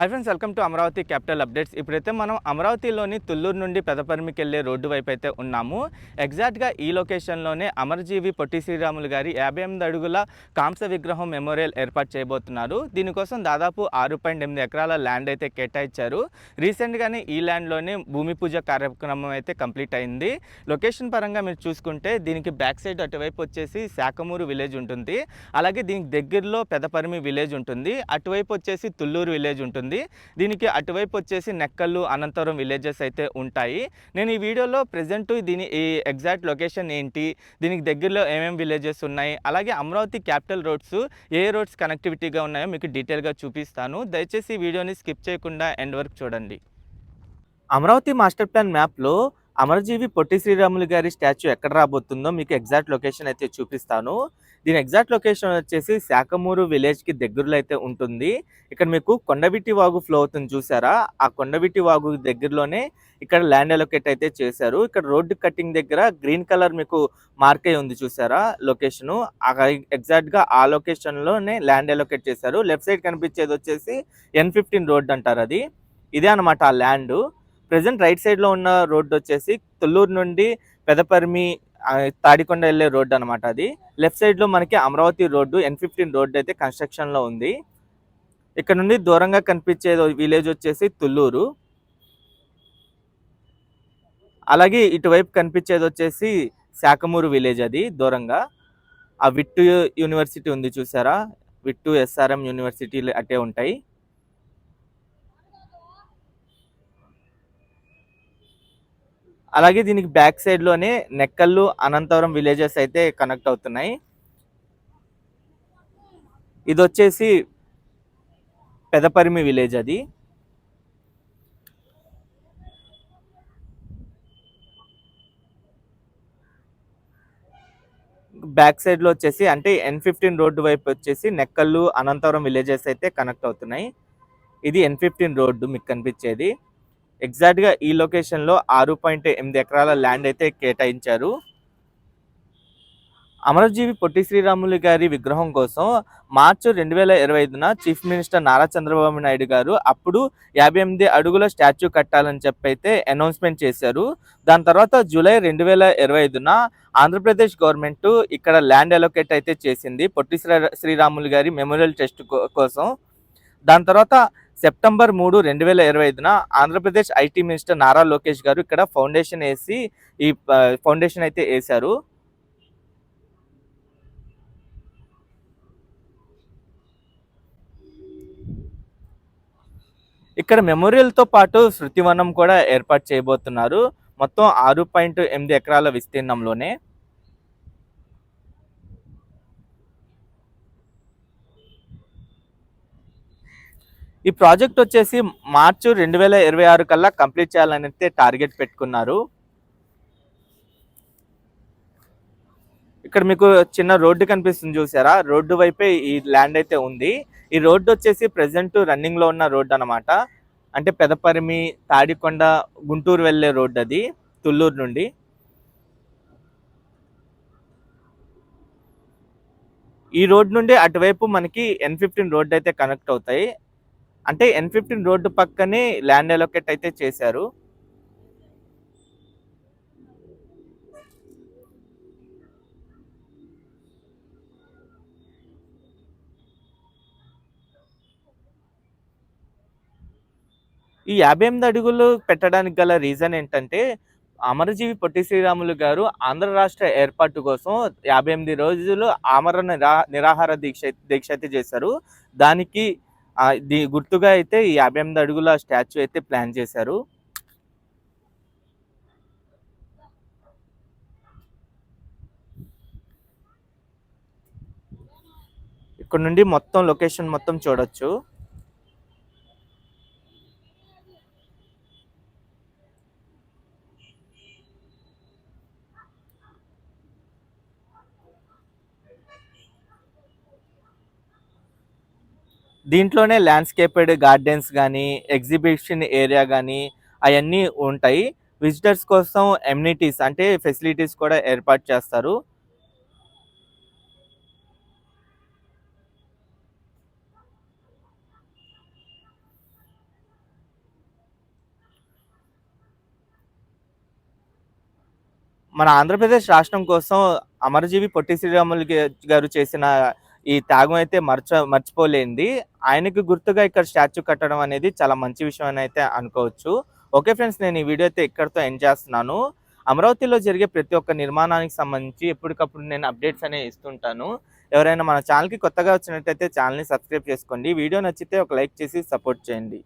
Hi friends welcome to Amaravati capital updates ఇప్పుడైతే మనం అమరావతిలోని తుళ్ళూరు నుండి పెదపరిమికి వెళ్ళే రోడ్డు వైపు అయితే ఉన్నాము. ఎగ్జాక్ట్గా ఈ లొకేషన్లోనే అమరజీవి పొట్టి శ్రీరాములు గారి యాభై ఎనిమిది అడుగుల కాంస విగ్రహం మెమోరియల్ ఏర్పాటు చేయబోతున్నారు. దీనికోసం దాదాపు ఆరు పాయింట్ ఎనిమిది ఎకరాల ల్యాండ్ అయితే కేటాయించారు. రీసెంట్గానే ఈ ల్యాండ్లోనే భూమి పూజ కార్యక్రమం అయితే కంప్లీట్ అయింది. లొకేషన్ పరంగా మీరు చూసుకుంటే దీనికి బ్యాక్ సైడ్ అటువైపు వచ్చేసి శాఖమూరు విలేజ్ ఉంటుంది. అలాగే దీనికి దగ్గరలో పెదపరిమి విలేజ్ ఉంటుంది. అటువైపు వచ్చేసి తుళ్ళూరు విలేజ్ ఉంటుంది. దీనికి అటువైపు వచ్చేసి నెక్కల్లు అనంతపురం విలేజెస్ అయితే ఉంటాయి. నేను ఈ వీడియోలో ప్రజెంట్ దీని ఈ ఎగ్జాక్ట్ లొకేషన్ ఏంటి దీనికి దగ్గరలో ఏమేమి విలేజెస్ ఉన్నాయి అలాగే అమరావతి క్యాపిటల్ రోడ్స్ ఏ రోడ్స్ కనెక్టివిటీగా ఉన్నాయో మీకు డీటెయిల్గా చూపిస్తాను. దయచేసి వీడియోని స్కిప్ చేయకుండా ఎండ్ వరకు చూడండి. అమరావతి మాస్టర్ ప్లాన్ మ్యాప్లో అమరజీవి పొట్టి శ్రీరాములు గారి స్టాచ్యూ ఎక్కడ రాబోతుందో మీకు ఎగ్జాక్ట్ లొకేషన్ అయితే చూపిస్తాను. దీని ఎగ్జాక్ట్ లొకేషన్ వచ్చేసి శాఖమూరు విలేజ్కి దగ్గరలో అయితే ఉంటుంది. ఇక్కడ మీకు కొండవిట్టి వాగు ఫ్లో అవుతుంది చూసారా? ఆ కొండబిట్టి వాగు దగ్గరలోనే ఇక్కడ ల్యాండ్ అలొకేట్ అయితే చేశారు. ఇక్కడ రోడ్డు కట్టింగ్ దగ్గర గ్రీన్ కలర్ మీకు మార్క్ అయి ఉంది చూసారా లొకేషన్? ఎగ్జాక్ట్గా ఆ లొకేషన్లోనే ల్యాండ్ అలొకేట్ చేశారు. లెఫ్ట్ సైడ్ కనిపించేది వచ్చేసి ఎన్ ఫిఫ్టీన్ రోడ్ అంటారు అది. ఇదే అనమాట ఆ ల్యాండ్. ప్రజెంట్ రైట్ సైడ్లో ఉన్న రోడ్డు వచ్చేసి తొల్లూరు నుండి పెదపర్మి తాడికొండ వెళ్ళే రోడ్డు అనమాట అది. లెఫ్ట్ సైడ్లో మనకి Amaravati road N fifteen road అయితే కన్స్ట్రక్షన్లో ఉంది. ఇక్కడ నుండి దూరంగా కనిపించే విలేజ్ వచ్చేసి తుళ్ళూరు. అలాగే ఇటువైపు కనిపించేది వచ్చేసి శాఖమూరు విలేజ్ అది దూరంగా. ఆ విట్టు యూనివర్సిటీ ఉంది చూసారా? విట్టు ఎస్ఆర్ఎం యూనివర్సిటీలు అటే ఉంటాయి. అలాగే దీనికి బ్యాక్ సైడ్లోనే నెక్కల్లు అనంతపురం విలేజెస్ అయితే కనెక్ట్ అవుతున్నాయి. ఇది వచ్చేసి పెదపరిమి విలేజ్ అది. బ్యాక్ సైడ్లో వచ్చేసి అంటే ఎన్ ఫిఫ్టీన్ రోడ్డు వైపు వచ్చేసి నెక్కల్లు అనంతవరం విలేజెస్ అయితే కనెక్ట్ అవుతున్నాయి. ఇది ఎన్ ఫిఫ్టీన్ రోడ్డు మీకు కనిపించేది. ఎగ్జాక్ట్గా ఈ లొకేషన్లో ఆరు పాయింట్ ఎనిమిది ఎకరాల ల్యాండ్ అయితే కేటాయించారు. అమరజీవి పొట్టి శ్రీరాములు గారి విగ్రహం కోసం మార్చి రెండు వేల ఇరవై ఐదున చీఫ్ మినిస్టర్ నారా చంద్రబాబు నాయుడు గారు అప్పుడు యాభై ఎనిమిది అడుగుల స్టాచ్యూ కట్టాలని చెప్పి అయితే అనౌన్స్మెంట్ చేశారు. దాని తర్వాత జూలై రెండు వేల ఇరవై ఐదున ఆంధ్రప్రదేశ్ గవర్నమెంట్ ఇక్కడ ల్యాండ్ అలొకేట్ అయితే చేసింది. పొట్టి శ్రీ- శ్రీరాములు గారి మెమోరియల్ టెస్ట్ కోసం. దాని తర్వాత సెప్టెంబర్ మూడు రెండు వేల ఇరవై ఐదున ఆంధ్రప్రదేశ్ ఐటీ మినిస్టర్ నారా లోకేష్ గారు ఇక్కడ ఫౌండేషన్ వేసి ఈ ఫౌండేషన్ అయితే వేశారు. ఇక్కడ మెమోరియల్తో పాటు శృతివనం కూడా ఏర్పాటు చేయబోతున్నారు. మొత్తం ఆరు పాయింట్ ఎనిమిది ఎకరాల విస్తీర్ణంలోనే. ఈ ప్రాజెక్ట్ వచ్చేసి మార్చి రెండు వేల ఇరవై ఆరు కల్లా కంప్లీట్ చేయాలని అయితే టార్గెట్ పెట్టుకున్నారు. ఇక్కడ మీకు చిన్న రోడ్డు కనిపిస్తుంది చూసారా? రోడ్డు వైపే ఈ ల్యాండ్ అయితే ఉంది. ఈ రోడ్డు వచ్చేసి ప్రెసెంట్ రన్నింగ్లో ఉన్న రోడ్డు అన్నమాట. అంటే పెదపరిమి తాడికొండ గుంటూరు వెళ్ళే రోడ్డు అది తుళ్ళూరు నుండి. ఈ రోడ్ నుండి అటువైపు మనకి ఎన్ ఫిఫ్టీన్ రోడ్ అయితే కనెక్ట్ అవుతాయి. అంటే ఎన్ ఫిఫ్టీన్ రోడ్డు పక్కనే ల్యాండ్ అలొకేట్ అయితే చేశారు. ఈ యాభై ఎనిమిది అడుగులు పెట్టడానికి గల రీజన్ ఏంటంటే అమరజీవి పొట్టి శ్రీరాములు గారు ఆంధ్ర రాష్ట్ర ఏర్పాటు కోసం యాభై ఎనిమిది రోజులు ఆమరణ నిరా నిరాహార దీక్ష దీక్ష అయితే చేశారు. దానికి దీ గుర్తుగా అయితే ఈ యాభై ఎనిమిది అడుగుల స్టాచ్యూ అయితే ప్లాన్ చేశారు. ఇక్కడ నుండి మొత్తం లొకేషన్ మొత్తం చూడొచ్చు. దీంట్లోనే ల్యాండ్స్కేపెడ్ గార్డెన్స్ కానీ ఎగ్జిబిషన్ ఏరియా కానీ అవన్నీ ఉంటాయి. విజిటర్స్ కోసం ఎమ్యూనిటీస్ అంటే ఫెసిలిటీస్ కూడా ఏర్పాటు చేస్తారు. మన ఆంధ్రప్రదేశ్ రాష్ట్రం కోసం అమరజీవి పొట్టి శ్రీరాములు గారు చేసిన ఈ త్యాగం అయితే మర్చ మర్చిపోలేంది. ఆయనకు గుర్తుగా ఇక్కడ స్టాచ్యూ కట్టడం అనేది చాలా మంచి విషయం అని అయితే అనుకోవచ్చు. ఓకే ఫ్రెండ్స్ నేను ఈ వీడియో అయితే ఇక్కడితో ఎండ్ చేస్తున్నాను. అమరావతిలో జరిగే ప్రతి ఒక్క నిర్మాణానికి సంబంధించి ఎప్పటికప్పుడు నేను అప్డేట్స్ అనేవి ఇస్తుంటాను. ఎవరైనా మన ఛానల్కి కొత్తగా వచ్చినట్టయితే ఛానల్ని సబ్స్క్రైబ్ చేసుకోండి. వీడియో నచ్చితే ఒక లైక్ చేసి సపోర్ట్ చేయండి.